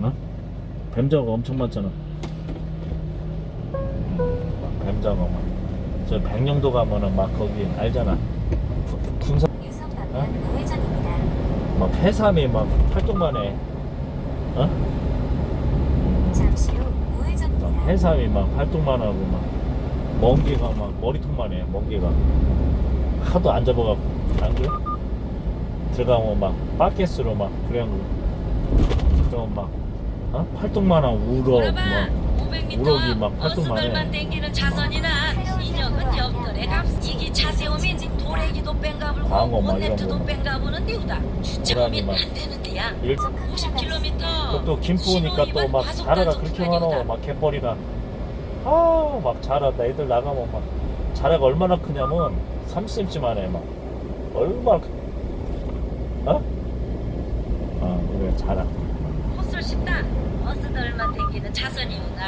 어? 뱀자가 엄청 많잖아. 뱀자가 막. 저 백령도 가면은 막 거기 알잖아. 구- 군사 어? 막 해삼이 막 활동만 해. 어? 막. 해삼이 막 활동만 하고 막 멍게가 막 머리통만 해. 멍게가 하도 안 잡아갖고 안 그래? 들어가면 막 바켓으로 막 그래갖고 그럼 막 어? 하고 우럭 막 우럭이 막 활동만 해. 버스들만 댕기는 차선이나 인형은 옆돌에 값. 이기 차세우면 도래기도 뺑가불고 광어 막 이런 본네트도 거. 뺑가부는 주차하면 막. 안 되는데야. 일, 50km 또 김포니까 또 막 자라가 그렇게 많어 막 갯벌이나. 아막 자라다. 애들 나가면 막 자라가 얼마나 크냐면 3cm만 해막 얼마 나 크... 어? 어 그래 자라 식당 버스들만 댕기는 차선이구나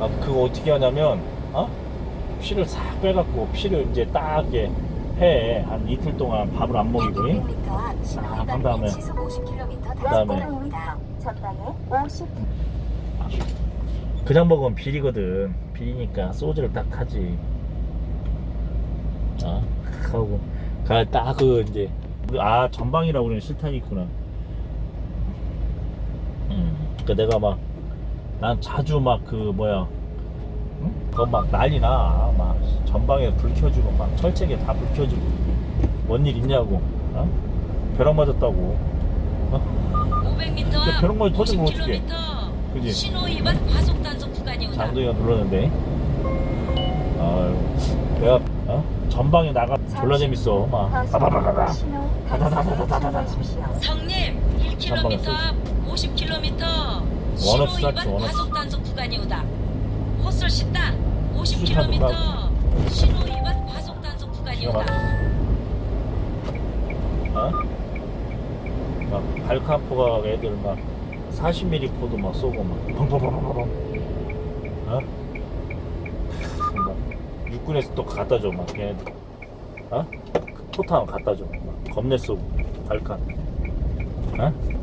아 그거 어떻게 하냐면 어? 피를 싹 빼갖고 피를 이제 딱게 해 한 이틀 동안 밥을 안 먹이고 600m 앞 신호 아, 한 다음에. 및 시속 50km 다시 그다음에. 따라옵니다. 전방에 50 그냥 먹으면 비리거든. 비리니까 소주를 딱 하지. 아, 하고. 딱그 이제 아 전방이라고 그러는 실탄이 있구나. 음, 그 내가 막 난 자주 막 그 뭐야, 응? 그거 막 난리나. 막 전방에 불 켜주고 막 철책에 다 불 켜주고 뭔 일 있냐고. 어? 벼락 맞았다고. 어? 500m 근데 앞 벼락 맞이 터지면 어떡해? 50km 그지? 신호 위반 과속 단속 구간이오다 장동이가 눌렀는데 아유 내가 어? 전방에 나가 졸라 재밌어 막 바바바바바 신호 다다다다다다다. 성님 전방에 1km 앞 50km 원업 스타트, 원업. 과속 단속 구간이 오다 헛술 식당 수류탄도 50km 신호 위반 과속 단속 기가 구간이 오다 막혀 어? 막 발칸포가 애들 막 40mm 포도 막 쏘고 막 펑펑펑펑펑 어? 막 육군에서 또 갖다 줘막 걔네들 어? 그 포탄 갖다 줘막 겁내 쏘고 발칸 어?